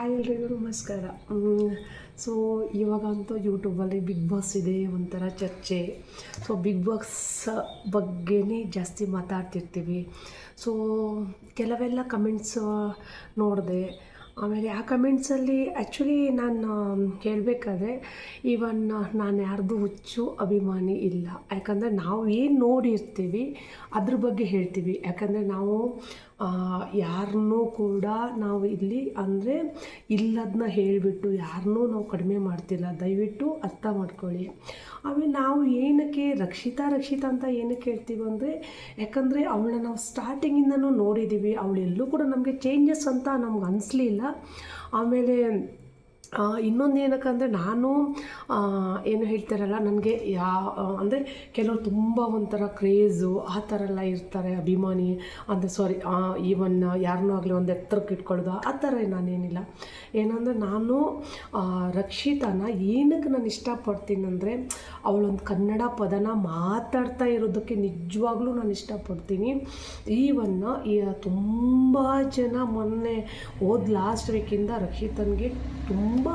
Hi ಎಲ್ರಿಗೂ ನಮಸ್ಕಾರ. So ಇವಾಗಂತೂ ಯೂಟ್ಯೂಬಲ್ಲಿ ಬಿಗ್ ಬಾಸ್ ಇದೆ ಒಂಥರ ಚರ್ಚೆ. ಸೊ ಬಿಗ್ ಬಾಸ್ ಬಗ್ಗೆನೇ ಜಾಸ್ತಿ ಮಾತಾಡ್ತಿರ್ತೀವಿ. ಸೊ ಕೆಲವೆಲ್ಲ ಕಮೆಂಟ್ಸ್ ನೋಡಿದೆ. ಆಮೇಲೆ ಆ ಕಮೆಂಟ್ಸಲ್ಲಿ ಆ್ಯಕ್ಚುಲಿ ನಾನು ಹೇಳಬೇಕಾದ್ರೆ ಈವನ್ ನಾನು ಯಾರ್ದು ಹುಚ್ಚು ಅಭಿಮಾನಿ ಇಲ್ಲ. ಯಾಕಂದರೆ ನಾವು ಏನು ನೋಡಿರ್ತೀವಿ, ಅದ್ರ ಬಗ್ಗೆ ಹೇಳ್ತೀವಿ. ಯಾಕಂದರೆ ನಾವು ಯಾರನ್ನೂ ಕೂಡ ನಾವು ಇಲ್ಲಿ ಅಂದರೆ ಇಲ್ಲದನ್ನ ಹೇಳಿಬಿಟ್ಟು ಯಾರನ್ನೂ ನಾವು ಕಡಿಮೆ ಮಾಡ್ತಿಲ್ಲ. ದಯವಿಟ್ಟು ಅರ್ಥ ಮಾಡ್ಕೊಳ್ಳಿ. ಆಮೇಲೆ ನಾವು ಏನಕ್ಕೆ ರಕ್ಷಿತಾ ರಕ್ಷಿತಾ ಅಂತ ಏನಕ್ಕೆ ಹೇಳ್ತೀವಿ ಅಂದರೆ, ಯಾಕಂದರೆ ಅವಳನ್ನ ನಾವು ಸ್ಟಾರ್ಟಿಂಗಿಂದನೂ ನೋಡಿದ್ದೀವಿ ಅವಳೆಲ್ಲೂ ಕೂಡ ನಮಗೆ ಚೇಂಜಸ್ ಅಂತ ನಮ್ಗೆ ಅನಿಸ್ಲಿಲ್ಲ. ಆಮೇಲೆ ಇನ್ನೊಂದು ಏನಕ್ಕಂದರೆ ನಾನು ಏನು ಹೇಳ್ತಾರಲ್ಲ, ನನಗೆ ಯಾ ಅಂದರೆ ಕೆಲವರು ತುಂಬ ಒಂಥರ ಕ್ರೇಜು ಆ ಥರ ಎಲ್ಲ ಇರ್ತಾರೆ, ಅಭಿಮಾನಿ, ಅಂದರೆ ಸಾರಿ ಈವನ್ ಯಾರನ್ನೂ ಆಗಲಿ ಒಂದು ಎತ್ತರಕ್ಕೆ ಇಟ್ಕೊಳ್ಳೋದು, ಆ ಥರ ನಾನೇನಿಲ್ಲ. ಏನಂದರೆ ನಾನು ರಕ್ಷಿತಾನ ಏನಕ್ಕೆ ನಾನು ಇಷ್ಟಪಡ್ತೀನಿ ಅಂದರೆ, ಅವಳೊಂದು ಕನ್ನಡ ಪದನ ಮಾತಾಡ್ತಾ ಇರೋದಕ್ಕೆ ನಿಜವಾಗ್ಲೂ ನಾನು ಇಷ್ಟಪಡ್ತೀನಿ. ಈವನ್ನ ತುಂಬ ಜನ ಮೊನ್ನೆ, ಹೋದ ಲಾಸ್ಟ್ ವೀಕಿಂದ ರಕ್ಷಿತನಿಗೆ ತುಂಬ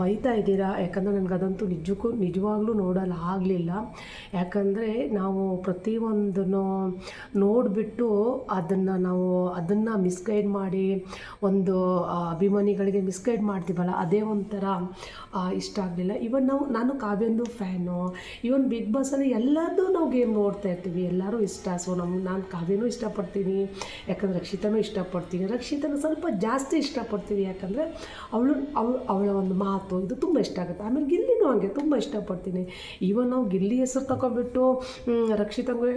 ಬೈತಾ ಇದ್ದೀರಾ? ಯಾಕಂದರೆ ನನಗೆ ಅದಂತೂ ನಿಜಕ್ಕೂ ನಿಜವಾಗ್ಲೂ ನೋಡಲು ಆಗಲಿಲ್ಲ. ಯಾಕಂದರೆ ನಾವು ಪ್ರತಿಯೊಂದನ್ನು ನೋಡಿಬಿಟ್ಟು ಅದನ್ನು ನಾವು ಅದನ್ನು ಮಿಸ್ಗೈಡ್ ಮಾಡಿ, ಒಂದು ಅಭಿಮಾನಿಗಳಿಗೆ ಮಿಸ್ಗೈಡ್ ಮಾಡ್ತೀವಲ್ಲ, ಅದೇ ಒಂಥರ ಇಷ್ಟ ಆಗಲಿಲ್ಲ. ಇವನ್ ನಾವು, ನಾನು ಕಾವ್ಯಂದು ಫ್ಯಾನು. ಇವನ್ ಬಿಗ್ ಬಾಸಲ್ಲಿ ಎಲ್ಲದೂ ನಾವು ಗೇಮ್ ನೋಡ್ತಾ ಇರ್ತೀವಿ. ಎಲ್ಲರೂ ಇಷ್ಟ. ಸೊ ನಮ್ಮ ನಾನು ಕಾವ್ಯನೂ ಇಷ್ಟಪಡ್ತೀನಿ. ಯಾಕಂದರೆ ರಕ್ಷಿತನೂ ಇಷ್ಟಪಡ್ತೀನಿ. ರಕ್ಷಿತನ ಸ್ವಲ್ಪ ಜಾಸ್ತಿ ಇಷ್ಟಪಡ್ತೀವಿ. ಯಾಕಂದರೆ ಅವಳು ಅವಳು, ಅವಳ ಒಂದು ಮಾತು, ಇದು ತುಂಬ ಇಷ್ಟ ಆಗುತ್ತೆ. ಆಮೇಲೆ ಗಿಲ್ಲಿನೂ ಹಾಗೆ ತುಂಬ ಇಷ್ಟಪಡ್ತೀನಿ. ಈವನ್ ನಾವು ಗಿಲ್ಲಿ ಹೆಸರು ತಗೊಬಿಟ್ಟು ರಕ್ಷಿತಂಗೆ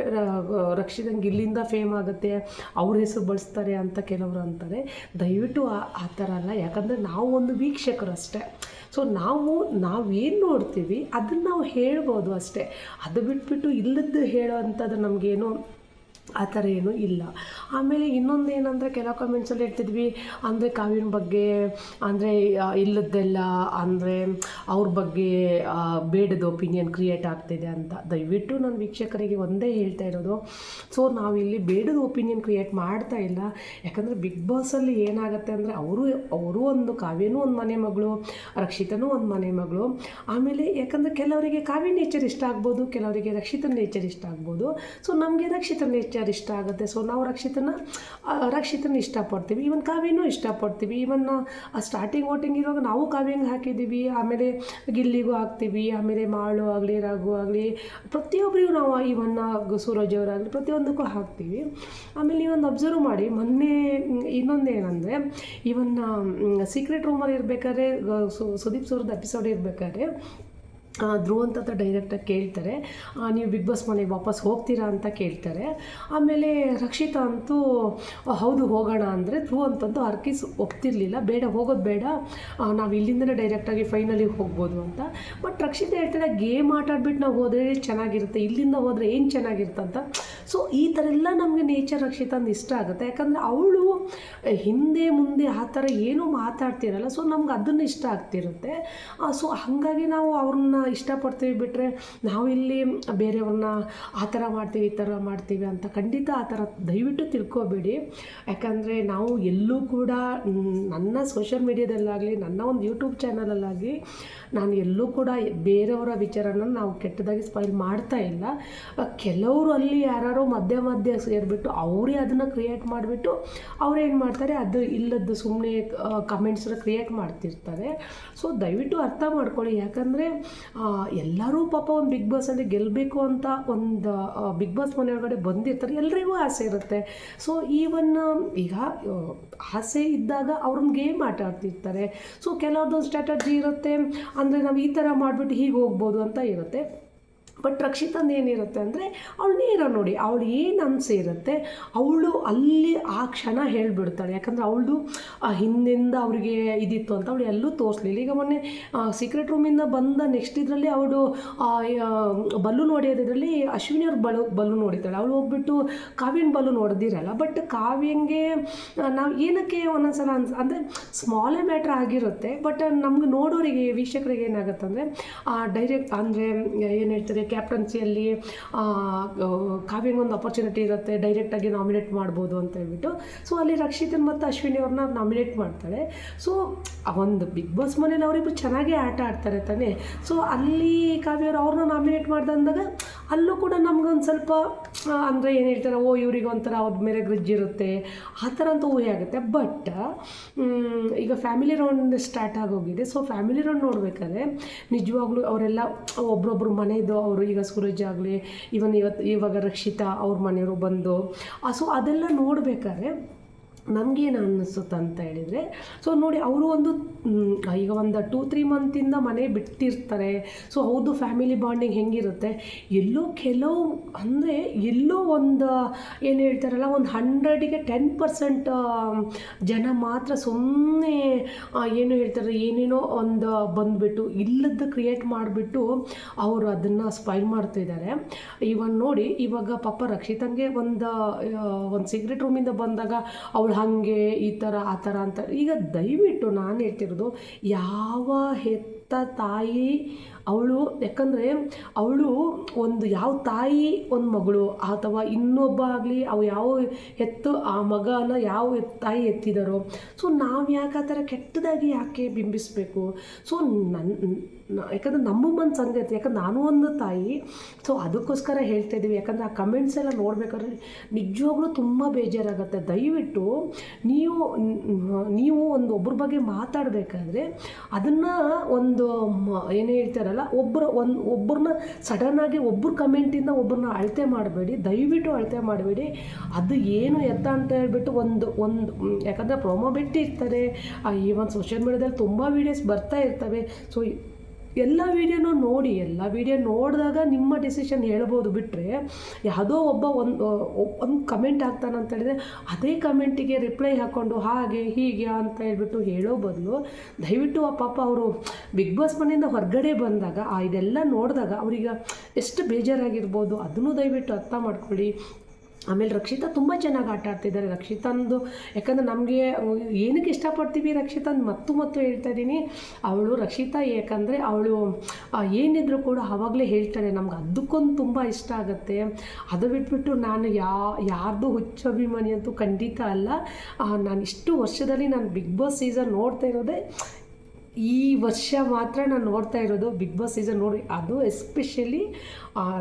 ರಕ್ಷಿತಂಗೆ ಗಿಲ್ಲಿಂದ ಫೇಮ್ ಆಗುತ್ತೆ, ಅವ್ರ ಹೆಸರು ಬಳಸ್ತಾರೆ ಅಂತ ಕೆಲವರು ಅಂತಾರೆ. ದಯವಿಟ್ಟು ಆ ಥರ ಅಲ್ಲ. ಯಾಕಂದರೆ ನಾವು ಒಂದು ವೀಕ್ಷಕರು ಅಷ್ಟೇ. ಸೊ ನಾವು ನಾವೇನು ನೋಡ್ತೀವಿ, ಅದನ್ನು ನಾವು ಹೇಳ್ಬೋದು ಅಷ್ಟೇ. ಅದು ಬಿಟ್ಬಿಟ್ಟು ಇಲ್ಲದ್ದು ಹೇಳೋ ಅಂಥದ್ದು ನಮಗೇನು ಆ ಥರ ಏನೂ ಇಲ್ಲ. ಆಮೇಲೆ ಇನ್ನೊಂದು ಏನಂದರೆ ಕೆಲವು ಕಮೆಂಟ್ಸಲ್ಲಿ ಹೇಳ್ತಿದ್ವಿ ಅಂದರೆ ಕಾವ್ಯನ ಬಗ್ಗೆ, ಅಂದರೆ ಇಲ್ಲದ್ದೆಲ್ಲ, ಅಂದರೆ ಅವ್ರ ಬಗ್ಗೆ ಬೇಡದ ಒಪಿನಿಯನ್ ಕ್ರಿಯೇಟ್ ಆಗ್ತಿದೆ ಅಂತ. ದಯವಿಟ್ಟು ನಾನು ವೀಕ್ಷಕರಿಗೆ ಒಂದೇ ಹೇಳ್ತಾ ಇರೋದು ಸೊ ನಾವಿಲ್ಲಿ ಬೇಡದ ಒಪಿನಿಯನ್ ಕ್ರಿಯೇಟ್ ಮಾಡ್ತಾ ಇಲ್ಲ. ಯಾಕಂದರೆ ಬಿಗ್ ಬಾಸಲ್ಲಿ ಏನಾಗುತ್ತೆ ಅಂದರೆ ಅವರು ಅವರು ಒಂದು, ಕಾವ್ಯನೂ ಒಂದು ಮನೆ ಮಗಳು, ರಕ್ಷಿತನೂ ಒಂದು ಮನೆ ಮಗಳು. ಆಮೇಲೆ ಯಾಕಂದರೆ ಕೆಲವರಿಗೆ ಕಾವ್ಯ ನೇಚರ್ ಇಷ್ಟ ಆಗ್ಬೋದು, ಕೆಲವರಿಗೆ ರಕ್ಷಿತ ನೇಚರ್ ಇಷ್ಟ ಆಗ್ಬೋದು. ಸೊ ನಮಗೆ ರಕ್ಷಿತ ನೇಚರ್ ಪಿಕ್ಚರ್ ಇಷ್ಟ ಆಗುತ್ತೆ. ಸೊ ನಾವು ರಕ್ಷಿತನ ರಕ್ಷಿತನ ಇಷ್ಟಪಡ್ತೀವಿ. ಈವನ್ ಕಾವ್ಯನೂ ಇಷ್ಟಪಡ್ತೀವಿ. ಈವನ್ ಸ್ಟಾರ್ಟಿಂಗ್ ವೋಟಿಂಗ್ ಇರುವಾಗ ನಾವು ಕಾವ್ಯಂಗೆ ಹಾಕಿದ್ದೀವಿ? ಆಮೇಲೆ ಗಿಲ್ಲಿಗೂ ಹಾಕ್ತೀವಿ, ಆಮೇಲೆ ಮಾಳು ಆಗಲಿ, ರಘು ಆಗಲಿ, ಪ್ರತಿಯೊಬ್ಬರಿಗೂ ನಾವು ಇವನ್ನ ಸೂರಜ್ ಅವರಾಗಲಿ ಪ್ರತಿಯೊಂದಕ್ಕೂ ಹಾಕ್ತೀವಿ. ಆಮೇಲೆ ನೀವೊಂದು ಅಬ್ಸರ್ವ್ ಮಾಡಿ, ಮೊನ್ನೆ ಇನ್ನೊಂದು ಏನಂದರೆ ಇವನ್ನ ಸೀಕ್ರೆಟ್ ರೂಮಲ್ಲಿ ಇರಬೇಕಾದ್ರೆ ಸುದೀಪ್ ಸೌರದ ಎಪಿಸೋಡ್ ಇರಬೇಕಾದ್ರೆ ಧ್ರುವಂತ ಅಂತ ಡೈರೆಕ್ಟಾಗಿ ಕೇಳ್ತಾರೆ. ನೀವು ಬಿಗ್ ಬಾಸ್ ಮನೆಗೆ ವಾಪಸ್ ಹೋಗ್ತೀರಾ ಅಂತ ಕೇಳ್ತಾರೆ. ಆಮೇಲೆ ರಕ್ಷಿತಾ ಅಂತೂ ಹೌದು, ಹೋಗೋಣ. ಅಂದರೆ ಧ್ರುವ ಅಂತಂತೂ ಅರ್ಕಿಸ್ ಒಪ್ತಿರ್ಲಿಲ್ಲ. ಬೇಡ, ಹೋಗೋದು ಬೇಡ. ನಾವು ಇಲ್ಲಿಂದಲೇ ಡೈರೆಕ್ಟಾಗಿ ಫೈನಲಿಗೆ ಹೋಗ್ಬೋದು ಅಂತ. ಬಟ್ ರಕ್ಷಿತ ಹೇಳ್ತಾರೆ ಗೇಮ್ ಆಟ ಆಡ್ಬಿಟ್ಟು ನಾವು ಹೋದರೆ ಚೆನ್ನಾಗಿರುತ್ತೆ. ಇಲ್ಲಿಂದ ಹೋದರೆ ಏನು ಚೆನ್ನಾಗಿರುತ್ತೆ ಅಂತ. ಸೊ ಈ ಥರ ಎಲ್ಲ ನಮಗೆ ನೇಚರ್ ರಕ್ಷಿತಾ ಇಷ್ಟ ಆಗುತ್ತೆ. ಯಾಕಂದರೆ ಅವಳು ಹಿಂದೆ ಮುಂದೆ ಆ ಥರ ಏನೂ ಮಾತಾಡ್ತಿರಲ್ಲ. ಸೊ ನಮ್ಗೆ ಅದನ್ನು ಇಷ್ಟ ಆಗ್ತಿರುತ್ತೆ. ಸೊ ಹಾಗಾಗಿ ನಾವು ಅವ್ರನ್ನ ಇಷ್ಟಪಡ್ತೀವಿ ಬಿಟ್ಟರೆ ನಾವಿಲ್ಲಿ ಬೇರೆಯವ್ರನ್ನ ಆ ಥರ ಮಾಡ್ತೀವಿ, ಈ ಥರ ಮಾಡ್ತೀವಿ ಅಂತ ಖಂಡಿತ ಆ ಥರ ದಯವಿಟ್ಟು ತಿಳ್ಕೊಬೇಡಿ. ಯಾಕಂದರೆ ನಾವು ಎಲ್ಲೂ ಕೂಡ ನನ್ನ ಸೋಷಿಯಲ್ ಮೀಡ್ಯಾದಲ್ಲಾಗಲಿ ನನ್ನ ಒಂದು ಯೂಟ್ಯೂಬ್ ಚಾನಲಲ್ಲಾಗಲಿ ನಾನು ಎಲ್ಲೂ ಕೂಡ ಬೇರೆಯವರ ವಿಚಾರನ ನಾವು ಕೆಟ್ಟದಾಗಿ ಸ್ಪೈಲ್ ಮಾಡ್ತಾ ಇಲ್ಲ. ಕೆಲವರು ಅಲ್ಲಿ ಯಾರು ಮಧ್ಯ ಮಧ್ಯ ಸೇರಿಬಿಟ್ಟು ಅವರೇ ಅದನ್ನು ಕ್ರಿಯೇಟ್ ಮಾಡಿಬಿಟ್ಟು ಅವ್ರೇನು ಮಾಡ್ತಾರೆ, ಅದು ಇಲ್ಲದ್ದು ಸುಮ್ಮನೆ ಕಮೆಂಟ್ಸ್ನ ಕ್ರಿಯೇಟ್ ಮಾಡ್ತಿರ್ತಾರೆ. ಸೊ ದಯವಿಟ್ಟು ಅರ್ಥ ಮಾಡ್ಕೊಳ್ಳಿ. ಯಾಕಂದರೆ ಎಲ್ಲರೂ ಪಾಪ ಒಂದು ಬಿಗ್ ಬಾಸಲ್ಲಿ ಗೆಲ್ಲಬೇಕು ಅಂತ ಒಂದು ಬಿಗ್ ಬಾಸ್ ಮನೆಯೊಳಗಡೆ ಬಂದಿರ್ತಾರೆ. ಎಲ್ರಿಗೂ ಆಸೆ ಇರುತ್ತೆ. ಸೊ ಈವನ್ ಈಗ ಆಸೆ ಇದ್ದಾಗ ಅವ್ರನ್ನ ಗೇಮ್ ಆಟ ಆಡ್ತಿರ್ತಾರೆ. ಸೊ ಕೆಲವ್ರದ್ದೊಂದು ಸ್ಟ್ರಾಟಜಿ ಇರುತ್ತೆ. ಅಂದರೆ ನಾವು ಈ ಥರ ಮಾಡಿಬಿಟ್ಟು ಹೀಗೆ ಹೋಗ್ಬೋದು ಅಂತ ಇರುತ್ತೆ. ಬಟ್ ರಕ್ಷಿತಂದು ಏನಿರುತ್ತೆ ಅಂದರೆ, ಅವಳು ನೇರ ನೋಡಿ, ಅವಳು ಏನು ಅನಿಸೆ ಇರುತ್ತೆ, ಅವಳು ಅಲ್ಲಿ ಆ ಕ್ಷಣ ಹೇಳಿಬಿಡ್ತಾಳೆ. ಯಾಕಂದರೆ ಅವಳು ಹಿಂದಿಂದ ಅವರಿಗೆ ಇದಿತ್ತು ಅಂತ ಅವಳು ಎಲ್ಲೂ ತೋರಿಸ್ಲಿಲ್ಲ. ಈಗ ಮೊನ್ನೆ ಸೀಕ್ರೆಟ್ ರೂಮಿಂದ ಬಂದ ನೆಕ್ಸ್ಟ್ ಇದರಲ್ಲಿ ಅವಳು ಬಲ್ಲು ನೋಡಿಯೋದ್ರಲ್ಲಿ ಅಶ್ವಿನಿ ಅವ್ರ ಬಲು ಬಲ್ಲು ನೋಡಿದ್ದಾಳೆ. ಅವಳು ಹೋಗ್ಬಿಟ್ಟು ಕಾವ್ಯನ ಬಲ್ಲು ನೋಡ್ದಿರಲ್ಲ ಬಟ್ ಕಾವ್ಯಂಗೆ ನಾವು ಏನಕ್ಕೆ ಒಂದೊಂದ್ಸಲ ಅನ್ಸ್, ಅಂದರೆ ಸ್ಮಾಲೇ ಮ್ಯಾಟ್ರ್ ಆಗಿರುತ್ತೆ ಬಟ್ ನಮ್ಗೆ ನೋಡೋರಿಗೆ, ವೀಕ್ಷಕರಿಗೆ ಏನಾಗುತ್ತೆ ಅಂದರೆ ಡೈರೆಕ್ಟ್ ಅಂದರೆ ಏನು ಹೇಳ್ತಾರೆ ಕ್ಯಾಪ್ಟನ್ಸಿಯಲ್ಲಿ ಕಾವ್ಯಂಗೆ ಒಂದು ಅಪರ್ಚುನಿಟಿ ಇರುತ್ತೆ ಡೈರೆಕ್ಟಾಗಿ ನಾಮಿನೇಟ್ ಮಾಡ್ಬೋದು ಅಂತ ಹೇಳ್ಬಿಟ್ಟು. ಸೊ ಅಲ್ಲಿ ರಕ್ಷಿತನ್ ಮತ್ತು ಅಶ್ವಿನಿ ಅವ್ರನ್ನ ನಾಮಿನೇಟ್ ಮಾಡ್ತಾಳೆ ಸೊ ಒಂದು ಬಿಗ್ ಬಾಸ್ ಮನೇಲಿ ಅವರಿಬ್ಬರು ಚೆನ್ನಾಗೇ ಆಟ ಆಡ್ತಾರೆ ತಾನೇ. ಸೊ ಅಲ್ಲಿ ಕಾವ್ಯ ಅವ್ರು ಅವ್ರನ್ನ ನಾಮಿನೇಟ್ ಮಾಡ್ದಂದಾಗ ಅಲ್ಲೂ ಕೂಡ ನಮ್ಗೊಂದು ಸ್ವಲ್ಪ ಅಂದರೆ ಏನು ಹೇಳ್ತಾರೆ, ಓ, ಇವ್ರಿಗೆ ಒಂಥರ ಅವ್ರ ಮೇಲೆ ಗ್ರಿಜ್ ಇರುತ್ತೆ, ಆ ಥರ ಅಂತ ಊಹೆ ಆಗುತ್ತೆ. ಬಟ್ ಈಗ ಫ್ಯಾಮಿಲಿ ರೌಂಡ್ ಸ್ಟಾರ್ಟ್ ಆಗೋಗಿದೆ. ಸೊ ಫ್ಯಾಮಿಲಿ ರೌಂಡ್ ನೋಡಬೇಕಾದ್ರೆ ನಿಜವಾಗ್ಲೂ ಅವರೆಲ್ಲ, ಒಬ್ರೊಬ್ರು ಮನೆಯದು ಅವರು, ಈಗ ಸೂರಜ್ ಆಗಲಿ, ಇವನ್ ಇವತ್ತು ಇವಾಗ ರಕ್ಷಿತಾ ಅವ್ರ ಮನೆಯವರು ಬಂದು ಸೊ ಅದೆಲ್ಲ ನೋಡಬೇಕಾದ್ರೆ ನಮಗೇನು ಅನ್ನಿಸುತ್ತೆ ಅಂತ ಹೇಳಿದರೆ ಸೊ ನೋಡಿ ಅವರು ಒಂದು ಈಗ ಒಂದು ಟೂ ತ್ರೀ ಮಂತಿಂದ ಮನೆ ಬಿಟ್ಟಿರ್ತಾರೆ. ಸೊ ಹೌದು ಫ್ಯಾಮಿಲಿ ಬಾಂಡಿಂಗ್ ಹೆಂಗಿರುತ್ತೆ? ಎಲ್ಲೋ ಕೆಲವು ಅಂದರೆ ಎಲ್ಲೋ ಒಂದು, ಏನು ಹೇಳ್ತಾರಲ್ಲ, ಒಂದು ಹಂಡ್ರೆಡಿಗೆ ಟೆನ್ ಪರ್ಸೆಂಟ್ ಜನ ಮಾತ್ರ ಸುಮ್ಮನೆ ಏನು ಹೇಳ್ತಾರೆ, ಏನೇನೋ ಒಂದು ಬಂದುಬಿಟ್ಟು, ಇಲ್ಲದ ಕ್ರಿಯೇಟ್ ಮಾಡಿಬಿಟ್ಟು ಅವರು ಅದನ್ನು ಸ್ಪೈಲ್ ಮಾಡ್ತಿದ್ದಾರೆ ಇವನ್ ನೋಡಿ, ಇವಾಗ ಪಾಪ ರಕ್ಷಿತಂಗೆ ಒಂದು ಒಂದು ಸೀಕ್ರೆಟ್ ರೂಮಿಂದ ಬಂದಾಗ ಅವಳು ಹಾಗೆ ಈ ಥರ, ಆ ಥರ ಅಂತ. ಈಗ ದಯವಿಟ್ಟು ನಾನು ಹೇಳ್ತಿರೋದು, ಯಾವ ಹೆತ್ತ ತಾಯಿ ಅವಳು, ಯಾಕಂದರೆ ಅವಳು ಒಂದು ಯಾವ ತಾಯಿ ಒಂದು ಮಗಳು, ಅಥವಾ ಇನ್ನೊಬ್ಬ ಆಗಲಿ ಅವು ಯಾವ ಹೆತ್ತು, ಆ ಮಗನ ಯಾವ ತಾಯಿ ಎತ್ತಿದಾರೋ. ಸೊ ನಾವು ಯಾಕೆ ಆ ಥರ ಕೆಟ್ಟದಾಗಿ ಯಾಕೆ ಬಿಂಬಿಸಬೇಕು? ಸೊ ನನ್ನ ಯಾಕಂದ್ರೆ ನಮ್ಮ ಮನ್ಸು ಹಂಗೆ ಇರ್ತದೆ ಯಾಕಂದ್ರೆ ನಾನು ಒಂದು ತಾಯಿ ಸೊ ಅದಕ್ಕೋಸ್ಕರ ಹೇಳ್ತಾ ಇದ್ದೀವಿ ಯಾಕಂದರೆ ಆ ಕಮೆಂಟ್ಸ್ ಎಲ್ಲ ನೋಡ್ಬೇಕಾದ್ರೆ ನಿಜವಾಗ್ಲೂ ತುಂಬ ಬೇಜಾರಾಗುತ್ತೆ. ದಯವಿಟ್ಟು ನೀವು ನೀವು ಒಂದು ಒಬ್ಬರ ಬಗ್ಗೆ ಮಾತಾಡಬೇಕಾದ್ರೆ ಅದನ್ನು ಒಂದು ಏನು ಹೇಳ್ತಾರಲ್ಲ ಒಬ್ಬರ ಒಂದು ಒಬ್ಬರನ್ನ ಸಡನ್ನಾಗಿ ಒಬ್ಬರ ಕಮೆಂಟಿಂದ ಒಬ್ಬರನ್ನ ಅಳತೆ ಮಾಡಬೇಡಿ. ದಯವಿಟ್ಟು ಅಳತೆ ಮಾಡಬೇಡಿ. ಅದು ಏನು ಎತ್ತ ಅಂತ ಹೇಳ್ಬಿಟ್ಟು ಒಂದು ಒಂದು ಯಾಕಂದ್ರೆ ಯಾಕಂದರೆ ಪ್ರೊಮೋ ಬಿಟ್ಟಿರ್ತಾರೆ. ಒಂದು ಸೋಷಿಯಲ್ ಮೀಡಿಯಾದಲ್ಲಿ ತುಂಬ ವೀಡಿಯೋಸ್ ಬರ್ತಾ ಇರ್ತವೆ. ಸೊ ಎಲ್ಲ ವೀಡಿಯೋನೂ ನೋಡಿ, ಎಲ್ಲ ವೀಡಿಯೋ ನೋಡಿದಾಗ ನಿಮ್ಮ ಡಿಸಿಷನ್ ಹೇಳ್ಬೋದು ಬಿಟ್ಟರೆ ಯಾವುದೋ ಒಬ್ಬ ಒಂದು ಒಂದು ಕಮೆಂಟ್ ಹಾಕ್ತಾನೆ ಅಂತ ಹೇಳಿದ್ರೆ ಅದೇ ಕಮೆಂಟಿಗೆ ರಿಪ್ಲೈ ಹಾಕ್ಕೊಂಡು ಹಾಗೆ, ಹೀಗೆ ಅಂತ ಹೇಳ್ಬಿಟ್ಟು ಹೇಳೋ ಬದಲು ದಯವಿಟ್ಟು ಆ ಪಾಪ ಅವರು ಬಿಗ್ ಬಾಸ್ ಮನೆಯಿಂದ ಹೊರಗಡೆ ಬಂದಾಗ, ಆ ಇದೆಲ್ಲ ನೋಡಿದಾಗ ಅವ್ರಿಗೆ ಎಷ್ಟು ಬೇಜಾರಾಗಿರ್ಬೋದು, ಅದನ್ನು ದಯವಿಟ್ಟು ಅರ್ಥ ಮಾಡ್ಕೊಳ್ಳಿ. ಆಮೇಲೆ ರಕ್ಷಿತಾ ತುಂಬ ಚೆನ್ನಾಗಿ ಆಟ ಆಡ್ತಿದ್ದಾರೆ ರಕ್ಷಿತಂದು, ಯಾಕಂದರೆ ನಮಗೆ ಏನಕ್ಕೆ ಇಷ್ಟಪಡ್ತೀವಿ ರಕ್ಷಿತಂದು ಮತ್ತು ಮತ್ತು ಹೇಳ್ತಾ ಇದ್ದೀನಿ ಅವಳು ರಕ್ಷಿತಾ ಯಾಕಂದರೆ ಅವಳು ಏನಿದ್ರು ಕೂಡ ಆವಾಗಲೇ ಹೇಳ್ತಾಳೆ ನಮ್ಗೆ ಅದಕ್ಕೊಂದು ತುಂಬ ಇಷ್ಟ ಆಗುತ್ತೆ. ಅದು ಬಿಟ್ಬಿಟ್ಟು ನಾನು ಯಾ, ಯಾರ್ದು ಹುಚ್ಚು ಅಭಿಮಾನಿ ಅಂತೂ ಖಂಡಿತ ಅಲ್ಲ. ನಾನು ಇಷ್ಟು ವರ್ಷದಲ್ಲಿ ನಾನು ಬಿಗ್ ಬಾಸ್ ಸೀಸನ್ ನೋಡ್ತಾ ಇರೋದೇ ಈ ವರ್ಷ ಮಾತ್ರ ನಾನು ನೋಡ್ತಾ ಇರೋದು ಬಿಗ್ ಬಾಸ್ ಸೀಸನ್ ನೋಡಿ. ಅದು ಎಸ್ಪೆಷಲಿ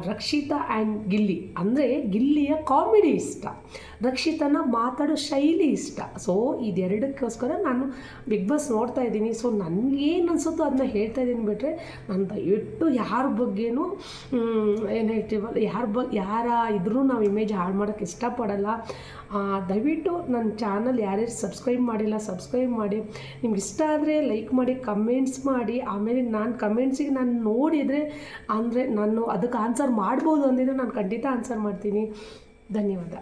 ರಕ್ಷಿತಾ ಆ್ಯಂಡ್ ಗಿಲ್ಲಿ. ಅಂದರೆ ಗಿಲ್ಲಿಯ ಕಾಮಿಡಿ ಇಷ್ಟ. ರಕ್ಷಿತನ ಮಾತಾಡೋ ಶೈಲಿ ಇಷ್ಟ. ಸೊ ಇದೆರಡಕ್ಕೋಸ್ಕರ ನಾನು ಬಿಗ್ ಬಾಸ್ ನೋಡ್ತಾ ಇದ್ದೀನಿ. ಸೊ ನನಗೇನು ಅನ್ಸುತ್ತೋ ಅದನ್ನ ಹೇಳ್ತಾ ಇದ್ದೀನಿ ಬಿಟ್ಟರೆ ನಾನು ದಯವಿಟ್ಟು ಯಾರ ಬಗ್ಗೆನೂ ಏನು ಹೇಳ್ತೀವಲ್ಲ, ಯಾರ ಬಗ್, ಯಾರ ಇದ್ರೂ ನಾವು ಇಮೇಜ್ ಹಾಳು ಮಾಡೋಕ್ಕೆ ಇಷ್ಟಪಡಲ್ಲ. ದಯವಿಟ್ಟು ನನ್ನ ಚಾನಲ್ ಯಾರ್ಯಾರು ಸಬ್ಸ್ಕ್ರೈಬ್ ಮಾಡಿಲ್ಲ ಸಬ್ಸ್ಕ್ರೈಬ್ ಮಾಡಿ. ನಿಮ್ಗೆ ಇಷ್ಟ ಆದರೆ ಲೈಕ್ ಮಾಡಿ ಕಮೆಂಟ್ಸ್ ಮಾಡಿ. ಆಮೇಲೆ ನಾನು ಕಮೆಂಟ್ಸಿಗೆ ನಾನು ನೋಡಿದರೆ ಅಂದರೆ ನಾನು ಅದಕ್ಕೆ ಆನ್ಸರ್ ಮಾಡ್ಬೋದು ಅಂದಿದ್ರೆ ನಾನು ಖಂಡಿತ ಆನ್ಸರ್ ಮಾಡ್ತೀನಿ. ಧನ್ಯವಾದ.